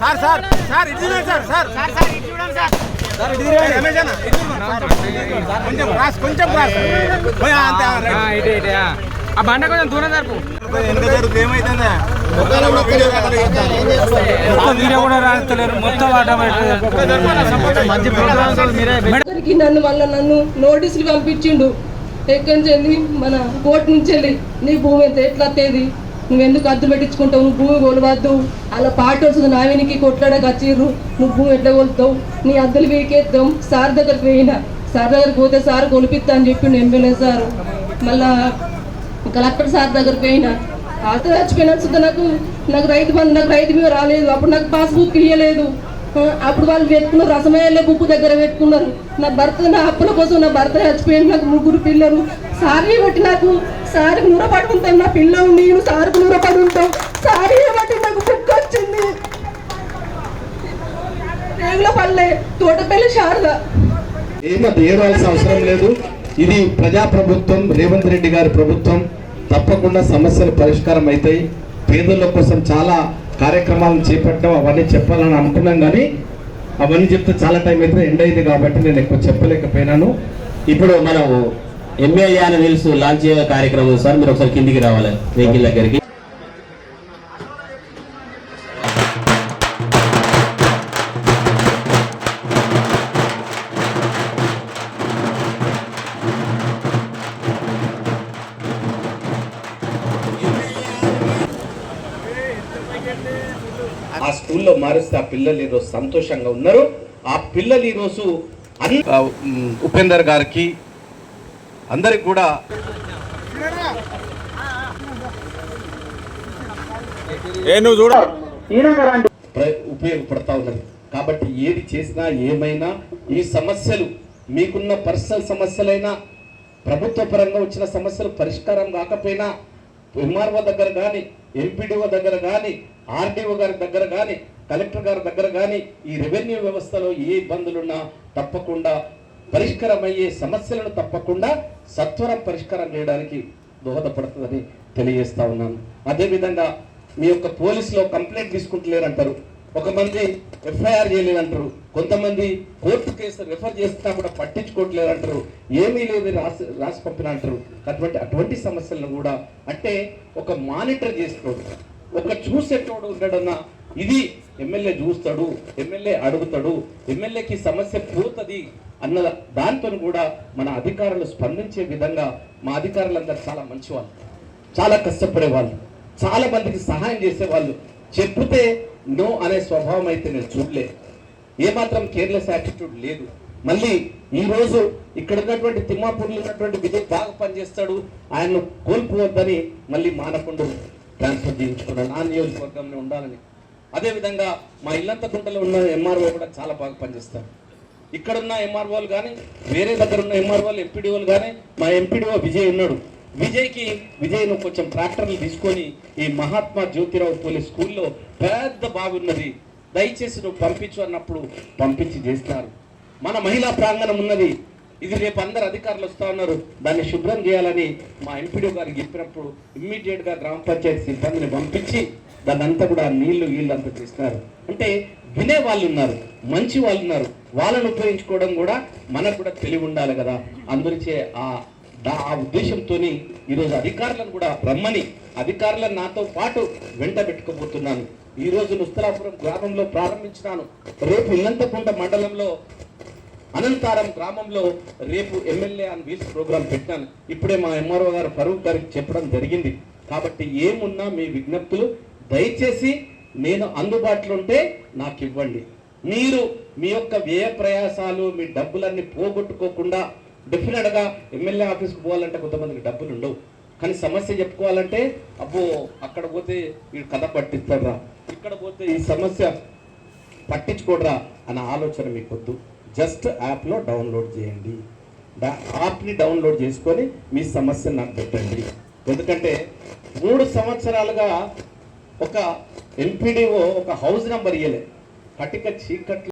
Sir sir sir చూడండి sir sir. Sir sir ఇటు చూడండి సార్. కొంచెం కొంచెం అంతే, ఆ, బండ కొంచెం దూరం జరుపు. వీడియో కూడా రాస్తలేరు మొత్తం ఆటోమేటిక్ నన్ను వల్ల నన్ను నోటీసులు పంపించిండు. ఎక్కడి నుంచి వెళ్ళి? మన కోర్టు నుంచి వెళ్ళి. నీ భూమి ఎంత? ఎట్లా వస్తేది నువ్వు ఎందుకు అద్దు పెట్టించుకుంటావు? నువ్వు భూమి కొలవద్దు. అలా పాట వస్తుంది నావినికి కొట్లాడక వచ్చిర్రు. నువ్వు భూమి ఎట్లా కొలుతావు? నీ అద్దలు వీకేద్దాం సార్ దగ్గరికి పోయినా. సార్ దగ్గరికి పోతే సార్ కొలిపిస్తా అని చెప్పిండు ఎమ్మెల్యే సార్. మళ్ళా కలెక్టర్ సార్ దగ్గరికి పోయినా. ఆత చచ్చిపోయినా సుద్ధ నాకు నాకు రైతు బంధు నాకు రైతు మీద రాలేదు. అప్పుడు నాకు పాస్బుక్ ఇవ్వలేదు అప్పుడు వాళ్ళు పెట్టుకున్నారు రసమయ్యలే బుక్ దగ్గర పెట్టుకున్నారు నా భర్త నా అప్పుల కోసం నా భర్త చచ్చిపోయింది. నాకు ముగ్గురు పిల్లలు. సారీ బట్టి నాకు సారికి నూర పడి నా పిల్లలు నేను సారికి నూర పడి ఉంటాం సారీ బట్టి నాకు బుక్ వచ్చింది. రేగుల పల్లె తోటపల్లి శారద. ఏమో ఏడవలసిన అవసరం లేదు. ఇది ప్రజాప్రభుత్వం రేవంత్ రెడ్డి గారి ప్రభుత్వం. తప్పకుండా సమస్యలు పరిష్కారం అవుతాయి పేదల కోసం చాలా కార్యక్రమాలను చేపట్టడం అవన్నీ చెప్పాలని అనుకున్నాం కానీ అవన్నీ చెప్తే చాలా టైం అయితే ఎండ్ అయింది కాబట్టి నేను ఎక్కువ చెప్పలేకపోయినాను. ఇప్పుడు మనం ఎంఏ అని వీల్స్ లాంచ్ కార్యక్రమం సార్ మీరు ఒకసారి కిందికి రావాలి. వెహికల్ దగ్గరికి. స్కూల్లో మారిస్తే ఆ పిల్లలు ఈరోజు సంతోషంగా ఉన్నారు. ఆ పిల్లలు ఈరోజు అన్ ఆ, ఉమ్, ఉపేందర్ గారికి అందరికి కూడా ఉపయోగపడతా ఉన్నది. కాబట్టి ఏది చేసినా ఏమైనా ఈ సమస్యలు మీకున్న పర్సనల్ సమస్యలైనా ప్రభుత్వ పరంగా వచ్చిన సమస్యలు పరిష్కారం కాకపోయినా ఎంఆర్ఓ దగ్గర కానీ ఎంపీడీఓ దగ్గర కానీ ఆర్డీఓ గారి దగ్గర కానీ కలెక్టర్ గారి దగ్గర కానీ ఈ రెవెన్యూ వ్యవస్థలో ఏ ఇబ్బందులున్నా తప్పకుండా పరిష్కారమయ్యే సమస్యలను తప్పకుండా సత్వరం పరిష్కారం చేయడానికి దోహదపడుతుందని తెలియజేస్తా ఉన్నాను. అదేవిధంగా మీ యొక్క పోలీసులో కంప్లైంట్ తీసుకుంటలేరంటారు. ఒక మంది ఎఫ్ఐఆర్ చేయలేదంటారు. కొంతమంది కోర్టు కేసు రెఫర్ చేస్తున్నా కూడా పట్టించుకోవట్లేదు అంటారు ఏమీ లేదు రాసి రాసి పంపిన అంటారు అటువంటి అటువంటి సమస్యలను కూడా అంటే ఒక మానిటర్ చేసుకోడు ఒక చూసేటోడు ఉండడన్నా ఇది ఎమ్మెల్యే చూస్తాడు ఎమ్మెల్యే అడుగుతాడు ఎమ్మెల్యేకి సమస్య పోతుంది అన్న దాంతో కూడా మన అధికారులు స్పందించే విధంగా మా అధికారులందరూ చాలా మంచివాళ్ళు. చాలా కష్టపడే వాళ్ళు చాలా మందికి సహాయం చేసే వాళ్ళు చెప్తే నో అనే స్వభావం అయితే నేను చూడలే. ఏమాత్రం కేర్లెస్ యాటిట్యూడ్ లేదు. మళ్ళీ ఈరోజు ఇక్కడ ఉన్నటువంటి తిమ్మాపూర్లో ఉన్నటువంటి విజయ్ బాగా పనిచేస్తాడు. ఆయన్ను కోల్పోవద్దని మళ్ళీ మానకుండా ట్రాన్స్ఫర్ చేయించుకున్నాను నా నియోజకవర్గంలో ఉండాలని. అదేవిధంగా మా ఇల్లంతకుంటలో ఉన్న ఎంఆర్ఓ కూడా చాలా బాగా పనిచేస్తారు. ఇక్కడ ఉన్న ఎంఆర్ఓలు కానీ వేరే దగ్గర ఉన్న ఎంఆర్ఓలు ఎంపీడీఓలు కానీ మా ఎంపీడీఓ విజయ్ ఉన్నాడు. విజయ్కి విజయ్ను కొంచెం ట్రాక్టర్లు తీసుకొని ఈ మహాత్మా జ్యోతిరావు పూలే స్కూల్లో పెద్ద బాగున్నది దయచేసి నువ్వు పంపించు అన్నప్పుడు పంపించి చేస్తున్నారు మన మహిళా ప్రాంగణం ఉన్నది. ఇది రేపు అందరు అధికారులు వస్తూ ఉన్నారు. దాన్ని శుభ్రం చేయాలని మా ఎంపీడీ గారికి చెప్పినప్పుడు ఇమ్మీడియట్గా గ్రామ పంచాయతీ సిబ్బందిని పంపించి దాన్ని అంతా కూడా నీళ్ళు వీళ్ళు అంతా చేస్తున్నారు అంటే వినే వాళ్ళు ఉన్నారు మంచి వాళ్ళు ఉన్నారు. వాళ్ళని ఉపయోగించుకోవడం కూడా మనకు కూడా తెలివి ఉండాలి కదా. అందరిచే ఆ ఆ ఉద్దేశంతో ఈరోజు అధికారులను కూడా రమ్మని అధికారులను నాతో పాటు వెంట పెట్టుకోబోతున్నాను. ఈ రోజు నుస్తలాపురం గ్రామంలో ప్రారంభించినాను. రేపు ఇల్లంతకుంట మండలంలో అనంతారం గ్రామంలో రేపు ఎమ్మెల్యే అని వీల్స్ ప్రోగ్రాం పెట్టాను ఇప్పుడే మా ఎంఆర్ఓ గారు ఫరూక్ గారికి చెప్పడం జరిగింది. కాబట్టి ఏమున్నా మీ విజ్ఞప్తులు దయచేసి నేను అందుబాటులో ఉంటే నాకు ఇవ్వండి మీరు మీ యొక్క వ్యయ ప్రయాసాలు మీ డబ్బులన్నీ పోగొట్టుకోకుండా డెఫినెట్గా ఎమ్మెల్యే ఆఫీస్కి పోవాలంటే కొంతమందికి డబ్బులు ఉండవు. కానీ సమస్య చెప్పుకోవాలంటే అబ్బో అక్కడ పోతే వీడు కథ పట్టిస్తాడ్రా. ఇక్కడ పోతే ఈ సమస్య పట్టించుకోడరా అన్న ఆలోచన మీకు వద్దు. జస్ట్ యాప్లో డౌన్లోడ్ చేయండి. యాప్ని డౌన్లోడ్ చేసుకొని మీ సమస్యను నాకు పెట్టండి. ఎందుకంటే మూడు సంవత్సరాలుగా ఒక ఎంపీడీఓ ఒక హౌస్ నెంబర్ ఇయ్యలే. కటిక చీకట్లు